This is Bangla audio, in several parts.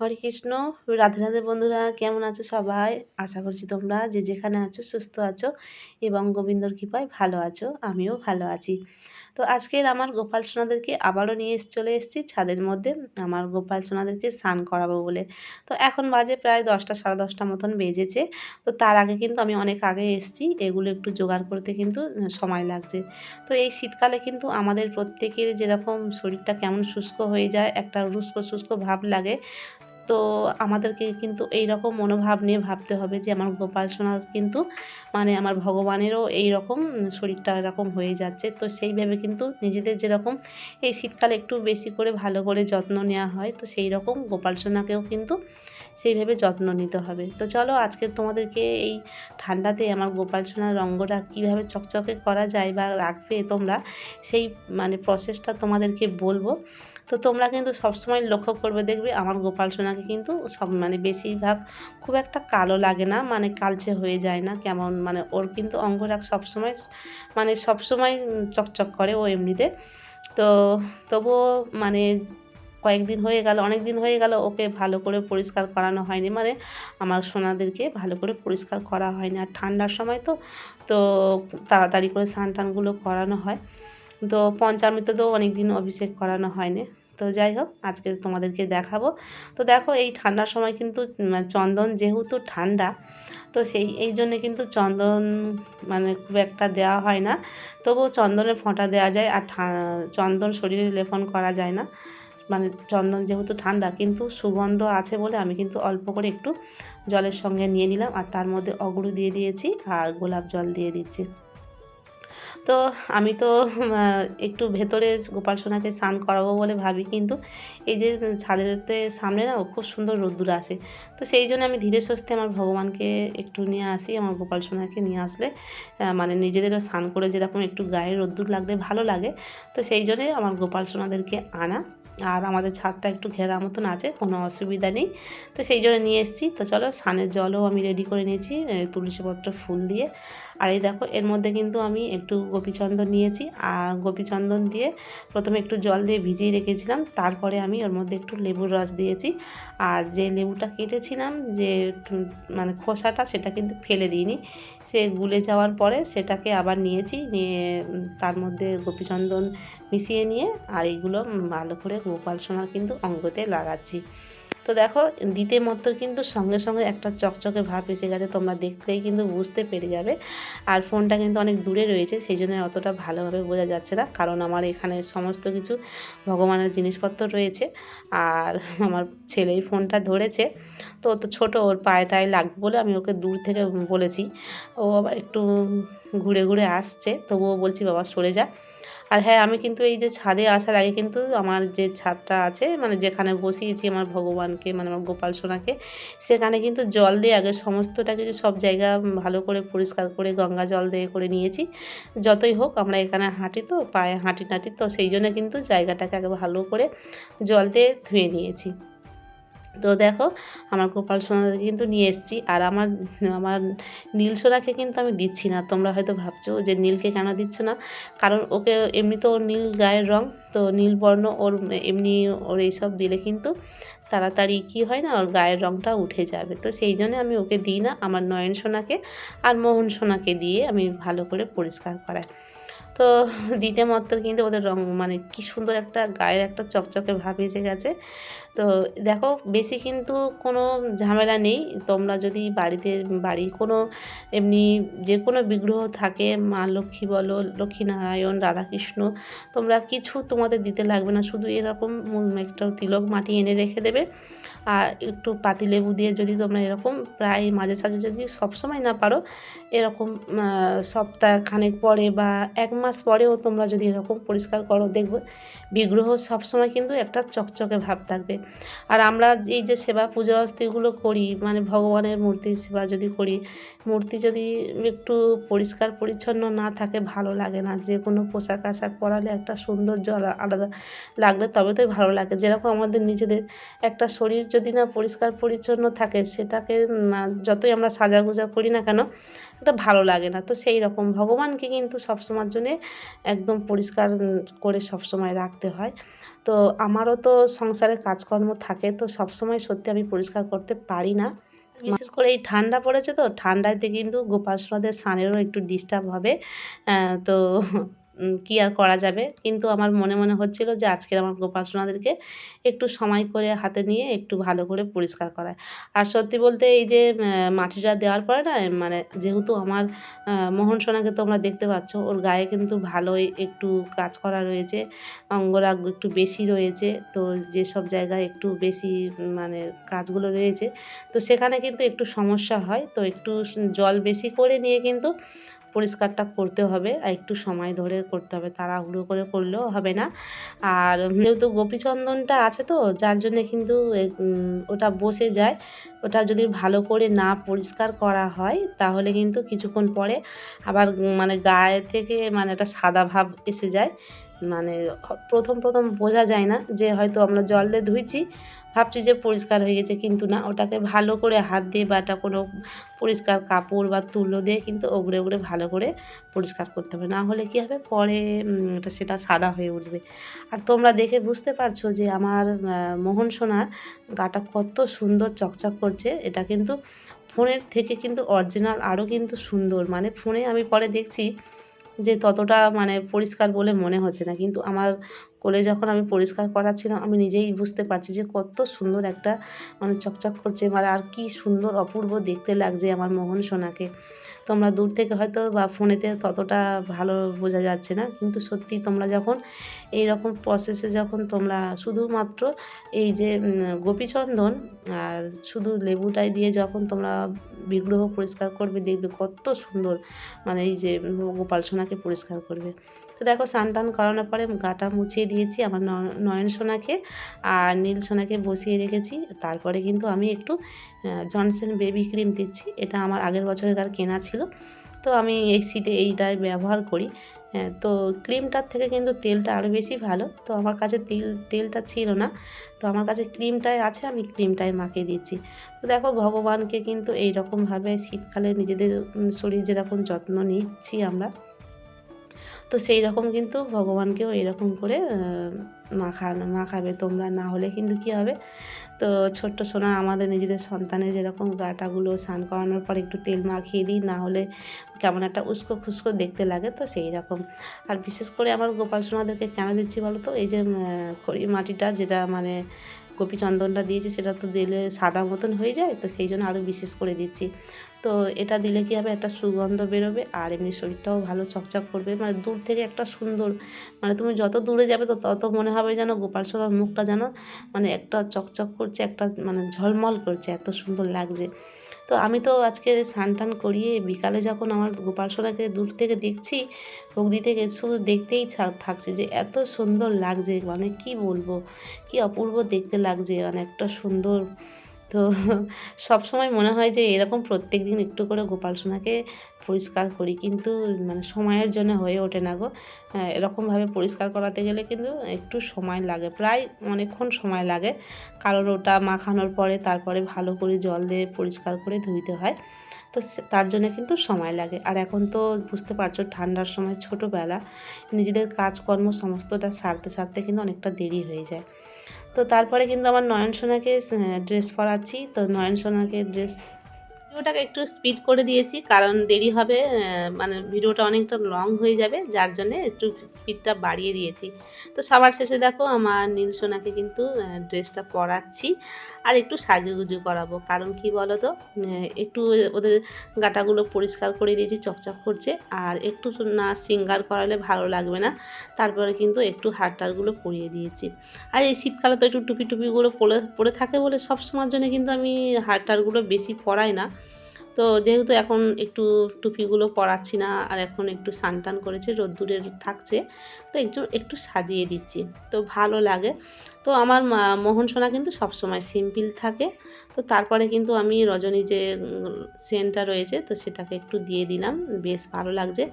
হরে কৃষ্ণ, রাধে রাধে বন্ধুরা, কেমন আছো সবাই? আশা করছি তোমরা যে যেখানে আছো সুস্থ আছো এবং গোবিন্দর কৃপায় ভালো আছো, আমিও ভালো আছি। তো আজকের আমার গোপাল সোনাদেরকে আবারও নিয়ে চলে এসেছি, ছাদের মধ্যে আমার গোপাল সোনাদেরকে স্নান করাবো বলে। তো এখন বাজে প্রায় দশটা, সাড়ে দশটা মতন বেজেছে। তো তার আগে কিন্তু আমি অনেক আগে এসেছি, এগুলো একটু জোগাড় করতে কিন্তু সময় লাগছে। তো এই শীতকালে কিন্তু আমাদের প্রত্যেকের যেরকম শরীরটা কেমন শুষ্ক হয়ে যায়, একটা রুস্ক শুষ্ক ভাব লাগে। তো আমাদেরকে কিন্তু এই রকম মনোভাব নিয়ে ভাবতে হবে যে, আমার গোপাল কিন্তু মানে আমার ভগবানেরও এই রকম শরীরটা এরকম হয়ে যাচ্ছে। তো সেইভাবে কিন্তু নিজেদের যেরকম এই শীতকালে একটু বেশি করে ভালো করে যত্ন নেওয়া হয়, তো সেই রকম গোপাল সোনাকেও কিন্তু সেইভাবে যত্ন নিতে হবে। তো চলো আজকে তোমাদেরকে এই ঠান্ডাতে আমার গোপাল সোনার রঙ্গটা কীভাবে চকচকে করা যায় বা রাখবে তোমরা, সেই মানে প্রসেসটা তোমাদেরকে বলব। তো তোমরা কিন্তু সবসময় লক্ষ্য করবে, দেখবে আমার গোপাল সোনাকে কিন্তু সব মানে বেশিরভাগ খুব একটা কালো লাগে না মানে কালচে হয়ে যায় না, কেমন মানে ওর কিন্তু অঙ্গরাগ সবসময় মানে সবসময় চকচক করে ও এমনিতে। তো তবুও মানে কয়েকদিন হয়ে গেল অনেক দিন হয়ে গেল ওকে ভালো করে পরিষ্কার করানো হয়নি। মানে আমার সোনাদেরকে ভালো করে পরিষ্কার করা হয়নি। আর ঠান্ডার সময় তো তো তাড়াতাড়ি করে স্নান টানগুলো করানো হয়। তো পঞ্চামৃততেও অনেক দিন অভিষেক করানো হয়নি। তো যাই হোক, আজকে তোমাদেরকে দেখাবো। তো দেখো, এই ঠান্ডার সময় কিন্তু চন্দন যেহেতু ঠান্ডা, তো সেই, এই জন্যে কিন্তু চন্দন মানে খুব একটা দেওয়া হয় না। তবুও চন্দনের ফোঁটা দেওয়া যায়, আর চন্দন শরীরে লেপন করা যায় না। মানে চন্দন যেহেতু ঠান্ডা, কিন্তু সুগন্ধ আছে বলে আমি কিন্তু অল্প করে একটু জলের সঙ্গে নিয়ে নিলাম আর তার মধ্যে অগরু দিয়ে দিয়েছি আর গোলাপ জল দিয়ে দিচ্ছি। তো আমি তো একটু ভেতরে গোপাল সোনাকে স্নান করাবো বলে ভাবি, কিন্তু এই যে ছাদেরতে সামনে না খুব সুন্দর রোদ্দুর আসে। তো সেই জন্য আমি ধীরে সুস্থে আমার ভগবানকে একটু নিয়ে আসি, আমার গোপাল সোনাকে নিয়ে আসলে মানে নিজেদেরও স্নান করে যেরকম একটু গায়ে রোদ্দুর লাগলে ভালো লাগে। তো সেই জন্যে আমার গোপাল সোনাদেরকে আনা, আর আমাদের ছাদটা একটু ঘেরা মতন আছে, কোনো অসুবিধা নেই। তো সেই জন্য নিয়ে এসেছি। তো চলো, স্নানের জলও আমি রেডি করে নিয়েছি তুলসীপত্র ফুল দিয়ে। আর এই দেখো, এর মধ্যে কিন্তু আমি একটু গোপীচন্দন নিয়েছি। আর গোপীচন্দন দিয়ে প্রথমে একটু জল দিয়ে ভিজিয়ে রেখেছিলাম, তারপরে আমি ওর মধ্যে একটু লেবুর রস দিয়েছি। আর যে লেবুটা কেটেছিলাম, যে মানে খোসাটা, সেটা কিন্তু ফেলে দিইনি। সে গুলে যাওয়ার পরে সেটাকে আবার নিয়েছি, নিয়ে তার মধ্যে গোপীচন্দন মিশিয়ে নিয়ে, আর এইগুলো ভালো করে গোপাল সোনার কিন্তু অঙ্গতে লাগাচ্ছি। তো দেখো দিতে মাত্র কিন্তু সঙ্গে সঙ্গে একটা চকচকে ভাব এসে গেছে, তোমরা দেখতেই কিন্তু বুঝতে পেরে যাবে। আর ফোনটা কিন্তু অনেক দূরে রয়েছে, সেই জন্য অতটা ভালোভাবে বোঝা যাচ্ছে না, কারণ আমার এখানে সমস্ত কিছু ভগবানের জিনিসপত্র রয়েছে। আর আমার ছেলেই ফোনটা ধরেছে, তো তো ছোটো, ওর পায়ে টায়ে লাগবে বলে আমি ওকে দূর থেকে বলেছি। ও আবার একটু ঘুরে ঘুরে আসছে, তবুও বলছি, বাবা, সরে যা। আর হ্যাঁ আমি কিন্তু এই যে ছাদে আসার আগে কিন্তু আমার যে ছাদটা আছে মানে যেখানে বসিয়েছি আমার ভগবানকে মানে আমার গোপাল সোনাকে, সেখানে কিন্তু জল দিয়ে আগে সমস্তটা কিছু সব জায়গা ভালো করে পরিষ্কার করে গঙ্গা জল দিয়ে করে নিয়েছি। যতই হোক, আমরা এখানে হাঁটি তো, পায়ে হাঁটি নাটি তো, সেই জন্য কিন্তু জায়গাটাকে আগে ভালো করে জল দিয়ে ধুয়ে নিয়েছি। তো দেখো, আমার গোপাল সোনাকে কিন্তু নিয়ে এসেছি। আর আমার আমার নীল সোনাকে কিন্তু আমি দিচ্ছি না। তোমরা হয়তো ভাবছ যে নীলকে কেন দিচ্ছ না? কারণ ওকে এমনি তো ওর নীল গায়ের রং, তো নীল বর্ণ ওর এমনি ওর এইসব দিলে কিন্তু তাড়াতাড়ি কী হয় না, ওর গায়ের রঙটা উঠে যাবে। তো সেই জন্য আমি ওকে দিই না। আমার নয়ন সোনাকে আর মোহন সোনাকে দিয়ে আমি ভালো করে পরিষ্কার করাই। তো দিতে মাত্র কিন্তু ওদের রং মানে কি সুন্দর একটা গায়ের একটা চকচকে ভাব এসে গেছে। তো দেখো, বেশি কিন্তু কোনো ঝামেলা নেই। তোমরা যদি বাড়িতে বাড়ি কোনো এমনি যে কোনো বিগ্রহ থাকে, মা লক্ষ্মী বলো, লক্ষ্মীনারায়ণ, রাধাকৃষ্ণ, তোমরা কিছু তোমাদের দিতে লাগবে না। শুধু এরকম একটা তিলক মাটি এনে রেখে দেবে। আর একটু পাতিলেবু দিয়ে যদি তোমরা এরকম প্রায় মাঝে সাঝে যদি সবসময় না পারো, এরকম সপ্তাহ খানেক পরে বা এক মাস পরেও তোমরা যদি এরকম পরিষ্কার করো, দেখবে বিগ্রহ সবসময় কিন্তু একটা চকচকে ভাব থাকবে। আর আমরা এই যে সেবা পূজা অস্থিগুলো করি মানে ভগবানের মূর্তির সেবা যদি করি, মূর্তি যদি একটু পরিষ্কার পরিচ্ছন্ন না থাকে, ভালো লাগে না। যে কোনো পোশাক আশাক পরালে একটা সৌন্দর্য আলাদা লাগলে তবে তো ভালো লাগে। যেরকম আমাদের নিজেদের একটা শরীর যদি না পরিষ্কার পরিচ্ছন্ন থাকে, সেটাকে যতই আমরা সাজা সাজাগুজা করি না কেন, এটা ভালো লাগে না। তো সেই রকম ভগবানকে কিন্তু সবসময়ের জন্যে একদম পরিষ্কার করে সবসময় রাখতে হয়। তো আমারও তো সংসারে কাজকর্ম থাকে, তো সবসময় সত্যি আমি পরিষ্কার করতে পারি না। বিশেষ করে এই ঠান্ডা পড়েছে তো, ঠান্ডাতে কিন্তু গোপাল সোনাদের স্নানেরও একটু ডিস্টার্ব হবে। তো কি আর করা যাবে? কিন্তু আমার মনে মনে হচ্ছিল যে আজকের আমার গোপাল সোনাদেরকে একটু সময় করে হাতে নিয়ে একটু ভালো করে পরিষ্কার করায়। আর সত্যি বলতে এই যে মাটিটা দেওয়ার পরে না মানে যেহেতু আমার মোহন সোনাকে তোমরা দেখতে পাচ্ছ, ওর গায়ে কিন্তু ভালোই একটু কাজ করা রয়েছে, অঙ্গরাগ একটু বেশি রয়েছে, তো যেসব জায়গায় একটু বেশি মানে কাজগুলো রয়েছে, তো সেখানে কিন্তু একটু সমস্যা হয়। তো একটু জল বেশি করে নিয়ে কিন্তু পরিষ্কারটা করতে হবে আর একটু সময় ধরে করতে হবে। তাড়াহুড়ো করে করলেও হবে না। আর যেহেতু গোপীচন্দনটা আছে তো, যার জন্যে কিন্তু ওটা বসে যায়। ওটা যদি ভালো করে না পরিষ্কার করা হয়, তাহলে কিন্তু কিছুক্ষণ পরে আবার মানে গায়ে থেকে মানে একটা সাদা ভাব এসে যায়। মানে প্রথম প্রথম বোঝা যায় না যে হয়তো আমরা জল দিয়ে ধুইছি ভাবছি যে পরিষ্কার হয়ে গেছে, কিন্তু না, ওটাকে ভালো করে হাত দিয়ে বা কোনো পরিষ্কার কাপড় বা তুলো দিয়ে কিন্তু ওগড়ে ওগড়ে ভালো করে পরিষ্কার করতে হবে। না হলে কী হবে? পরে ওটা সেটা সাদা হয়ে উঠবে। আর তোমরা দেখে বুঝতে পারছ যে আমার মোহন সোনার গাটা কত সুন্দর চকচক করছে। এটা কিন্তু ফোনের থেকে কিন্তু অরিজিনাল আরও কিন্তু সুন্দর। মানে ফোনে আমি পরে দেখছি যে ততটা মানে পরিষ্কার বলে মনে হচ্ছে না। কিন্তু আমার কোলে যখন আমি পরিষ্কার করাচ্ছিলাম, আমি নিজেই বুঝতে পারছি যে কত সুন্দর একটা মানে চকচক করছে। মানে আর কি সুন্দর অপূর্ব দেখতে লাগছে আমার মোহন সোনাকে। তোমরা দূর থেকে হয়তো বা ফোনেতে ততটা ভালো বোঝা যাচ্ছে না। কিন্তু সত্যি তোমরা যখন এই রকম প্রসেসে যখন তোমরা শুধুমাত্র এই যে গোপীচন্দন আর শুধু লেবুটাই দিয়ে যখন তোমরা বিগ্রহ পরিষ্কার করবে, দেখবে কত সুন্দর মানে এই যে গোপাল সোনাকে পরিষ্কার করবে। তো দেখো স্নান টান করানোর পরে গাটা মুছিয়ে দিয়েছি, আমার নয়ন সোনাকে আর নীল সোনাকে বসিয়ে রেখেছি। তারপরে কিন্তু আমি একটু জনসন বেবি ক্রিম দিচ্ছি, এটা আমার আগের বছরের কেনা ছিল। তো আমি এই সিটে এইটাই ব্যবহার করি। তো ক্রিমটার থেকে কিন্তু তেলটা আরও বেশি ভালো। তো আমার কাছে তেল, তেলটা ছিল না। তো আমার কাছে ক্রিমটাই আছে, আমি ক্রিমটাই মাখিয়ে দিচ্ছি। তো দেখো ভগবানকে কিন্তু এই রকমভাবে শীতকালে নিজেদের শরীর যেরকম যত্ন নিচ্ছি আমরা তো সেই রকম কিন্তু ভগবানকেও এরকম করে মাখানো, মাখাবে তোমরা, না হলে কিন্তু কি হবে? তো ছোট্ট সোনা, আমাদের নিজেদের সন্তানের যেরকম গাটাগুলো স্নান করানোর পর একটু তেল মাখিয়ে দিই, না হলে কেমন একটা উস্কো খুস্কো দেখতে লাগে, তো সেই রকম আর বিশেষ করে আমার গোপাল সোনাদেরকে কেন দিচ্ছি বলো তো? এই যে খড়ি মাটিটা যেটা মানে গোপী চন্দনটা দিয়েছি, সেটা তো দিলে সাদা মতন হয়ে যায়, তো সেই জন্য আরও বিশেষ করে দিচ্ছি। তো এটা দিলে কি হবে? একটা সুগন্ধ বেরোবে আর এমনি শরীরটাও ভালো চকচক করবে। মানে দূর থেকে একটা সুন্দর মানে তুমি যত দূরে যাবে তো তত মনে হবে যেন গোপাল সোনার মুখটা যেন মানে একটা চকচক করছে, একটা মানে ঝলমল করছে, এত সুন্দর লাগছে। তো আমি তো আজকে স্নান টান করিয়ে বিকালে যখন আমার গোপাল সোনাকে দূর থেকে দেখছি ভক্তি থেকে শুধু দেখতেই থাকছে যে এত সুন্দর লাগছে। মানে কি বলব? কি অপূর্ব দেখতে লাগছে। মানে একটা সুন্দর তো সব সময় মনে হয় যে এরকম প্রত্যেক দিন একটু করে গোপাল সোনাকে পরিষ্কার করি কিন্তু মানে সময়ের জন্য হয়ে ওঠে না গো। হ্যাঁ, এরকমভাবে পরিষ্কার করাতে গেলে কিন্তু একটু সময় লাগে প্রায় অনেকক্ষণ সময় লাগে। কারণ ওটা মাখানোর পরে তারপরে ভালো করে জল দিয়ে পরিষ্কার করে ধুইতে হয় তো তার জন্য কিন্তু সময় লাগে। আর এখন তো বুঝতে পারছ ঠান্ডার সময় ছোটোবেলা নিজেদের কাজকর্ম সমস্তটা সারতে সারতে কিন্তু অনেকটা দেরি হয়ে যায়। তো তারপরে কিন্তু আমার নয়ন সোনাকে ড্রেস পরাচ্ছি। তো নয়ন সোনাকে ড্রেস ভিডিওটাকে একটু স্পিড করে দিয়েছি, কারণ দেরি হবে মানে ভিডিওটা অনেকটা লং হয়ে যাবে, যার জন্য একটু স্পিডটা বাড়িয়ে দিয়েছি। তো সবার শেষে দেখো, আমার নীল সোনাকে কিন্তু ড্রেসটা পরাচ্ছি। আর একটু সাজুগুজু করাবো। কারণ কি বলো তো একটু ওদের গাটাগুলো পরিষ্কার করে দিয়েছি, চকচক করছে। আর একটু না সিঙ্গার করালে ভালো লাগবে না। তারপরে কিন্তু একটু হারটারগুলো পরিয়ে দিয়েছি। আর এই শীতকালে তো একটু টুপি টুপিগুলো পরে পরে থাকে বলে সব সময়ের জন্য কিন্তু আমি হারটারগুলো বেশি পরাই না। তো যেহেতু এখন একটু টুপিগুলো পরাচ্ছি না, আর এখন একটু টান করেছে রোদ্দুরে থাকছে, তো একটু একটু সাজিয়ে দিচ্ছি, তো ভালো লাগে। তো আমার মোহন সোনা কিন্তু সবসময় সিম্পল থাকে, তো তারপরে কিন্তু আমি রজনী যে, সেন্টটা রয়েছে, তো সেটাকে একটু দিয়ে দিলাম, বেশ ভালো লাগছে।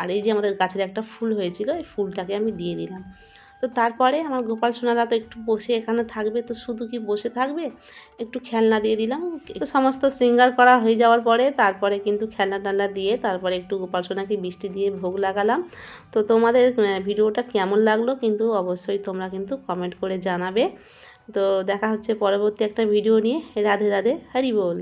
আর এই যে আমাদের গাছের একটা ফুল হয়েছিল, এই ফুলটাকে আমি দিয়ে দিলাম। তো তারপরে আমার গোপাল সোনারা তো একটু বসে এখানে থাকবে, তো শুধু কি বসে থাকবে? একটু খেলনা দিয়ে দিলাম। সমস্ত শৃঙ্গার করা হয়ে যাওয়ার পরে তারপরে কিন্তু খেলনা টেলনা দিয়ে তারপরে একটু গোপাল সোনাকে বৃষ্টি দিয়ে ভোগ লাগালাম। তো তোমাদের ভিডিওটা কেমন লাগল কিন্তু অবশ্যই তোমরা কিন্তু কমেন্ট করে জানাবে। তো দেখা হচ্ছে পরবর্তী একটা ভিডিও নিয়ে। রাধে রাধে, হরি বল।